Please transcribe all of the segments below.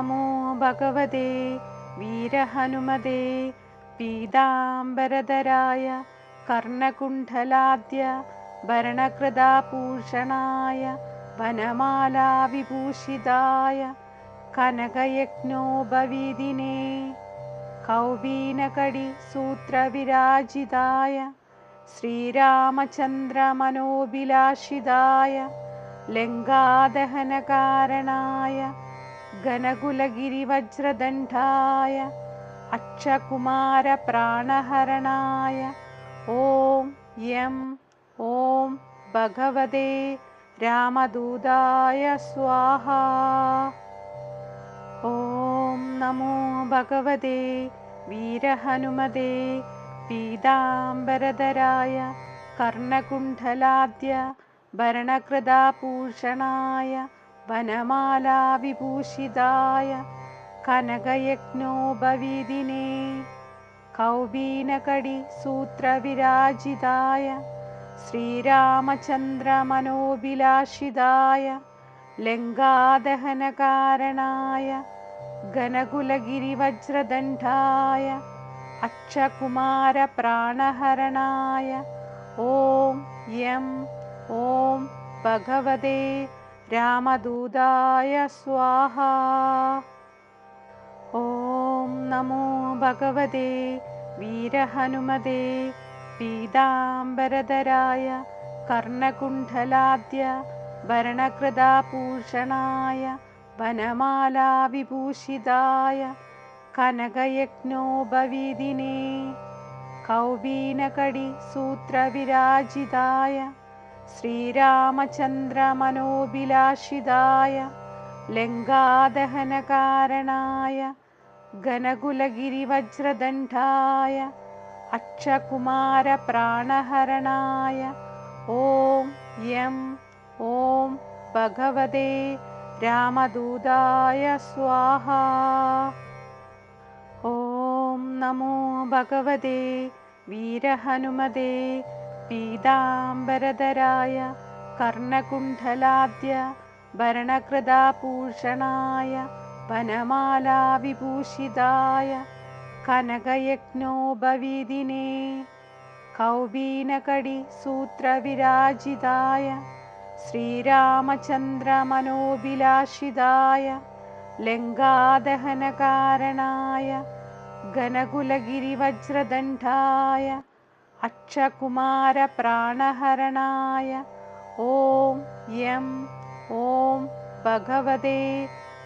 नमो भगवते वीरहनुमते पीताम्बरधराय कर्णकुण्ठलाद्य भरणकृदाभूषणाय वनमालाविभूषिताय कनकयज्ञोपवीदिने कौबीनकडिसूत्रविराजिताय श्रीरामचन्द्रमनोभिलाषिताय लङ्गादहनकारणाय घनकुलगिरिवज्रदण्डाय अक्षकुमारप्राणहरणाय ॐ यं ॐ भगवते रामदूताय स्वाहा ॐ नमो भगवते वीरहनुमते पीताम्बरधराय कर्णकुण्ठलाद्य भरणकृदाभूषणाय वनमालाविभूषिताय कनकयज्ञोपवीदिने कौबीनकडिसूत्रविराजिताय श्रीरामचन्द्रमनोभिलाषिताय लङ्गादहनकारणाय घनकुलगिरिवज्रदण्डाय अक्षकुमारप्राणहरणाय। ॐ यं ॐ भगवते रामदूताय स्वाहा। ॐ नमो भगवते वीरहनुमते पीताम्बरधराय कर्णकुण्ठलाद्य भरणकृदाभूषणाय वनमालाविभूषिताय कनकयज्ञोपवीदिने कौबीनकडिसूत्रविराजिताय श्रीरामचन्द्रमनोभिलाषिताय लङ्गादहनकारणाय घनकुलगिरिवज्रदण्डाय अक्षकुमारप्राणहरणाय ॐ यं ॐ भगवते रामदूताय स्वाहा ॐ नमो भगवते वीरहनुमते पीताम्बरधराय कर्णकुण्ठलाद्य भरणकृदाभूषणाय वनमालाविभूषिताय कनकयज्ञोपवीदिने कौबीनकडिसूत्रविराजिताय श्रीरामचन्द्रमनोभिलाषिताय लङ्गादहनकारणाय घनकुलगिरिवज्रदण्डाय अक्षकुमारप्राणहरणाय ॐ यं ॐ भगवते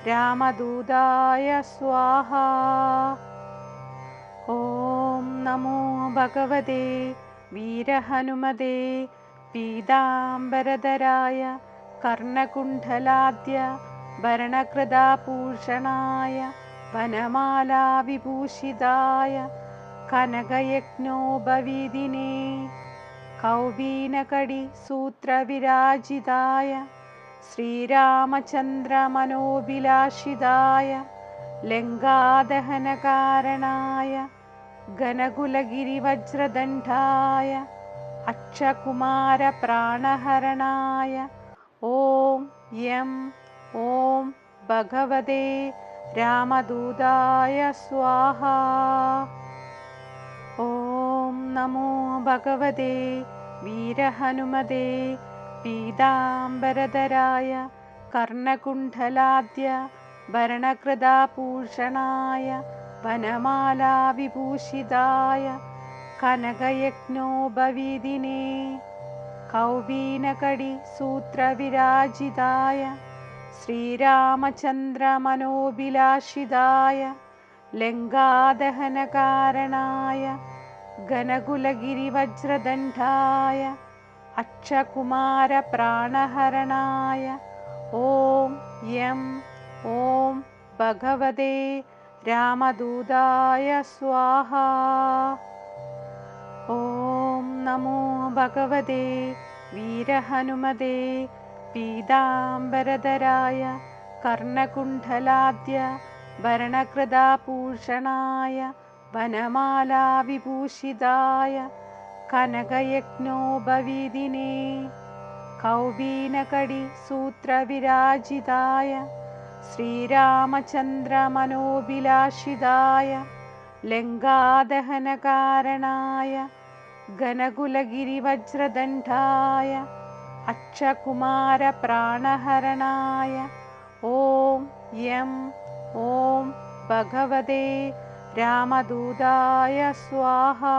रामदूताय स्वाहा। ॐ नमो भगवते वीरहनुमते पीताम्बरधराय कर्णकुण्ठलाद्य भरणकृदाभूषणाय वनमालाविभूषिताय कनकयज्ञोपवीदिने कौबीनकडिसूत्रविराजिताय श्रीरामचन्द्रमनोभिलाषिताय लङ्गादहनकारणाय घनकुलगिरिवज्रदण्डाय अक्षकुमारप्राणहरणाय ॐ यं ॐ भगवते रामदूताय स्वाहा ॐ नमो भगवते वीरहनुमते पीताम्बरधराय कर्णकुण्ठलाद्य भरणकृदाभूषणाय वनमालाविभूषिताय कनकयज्ञोपवीदिने कौबीनकडिसूत्रविराजिताय श्रीरामचन्द्रमनोभिलाषिताय लङ्गादहनकारणाय घनकुलगिरिवज्रदण्डाय अक्षकुमारप्राणहरणाय ॐ यं ॐ भगवते रामदूताय स्वाहा ॐ नमो भगवते वीरहनुमते पीताम्बरधराय कर्णकुण्ठलाद्य भरणकृदाभूषणाय वनमालाविभूषिताय कनकयज्ञोपवीदिने कौबीनकडिसूत्रविराजिताय श्रीरामचन्द्रमनोभिलाषिदाय लङ्गादहनकारणाय घनकुलगिरिवज्रदण्डाय अक्षकुमारप्राणहरणाय। ॐ यं ॐ भगवते रामदूताय स्वाहा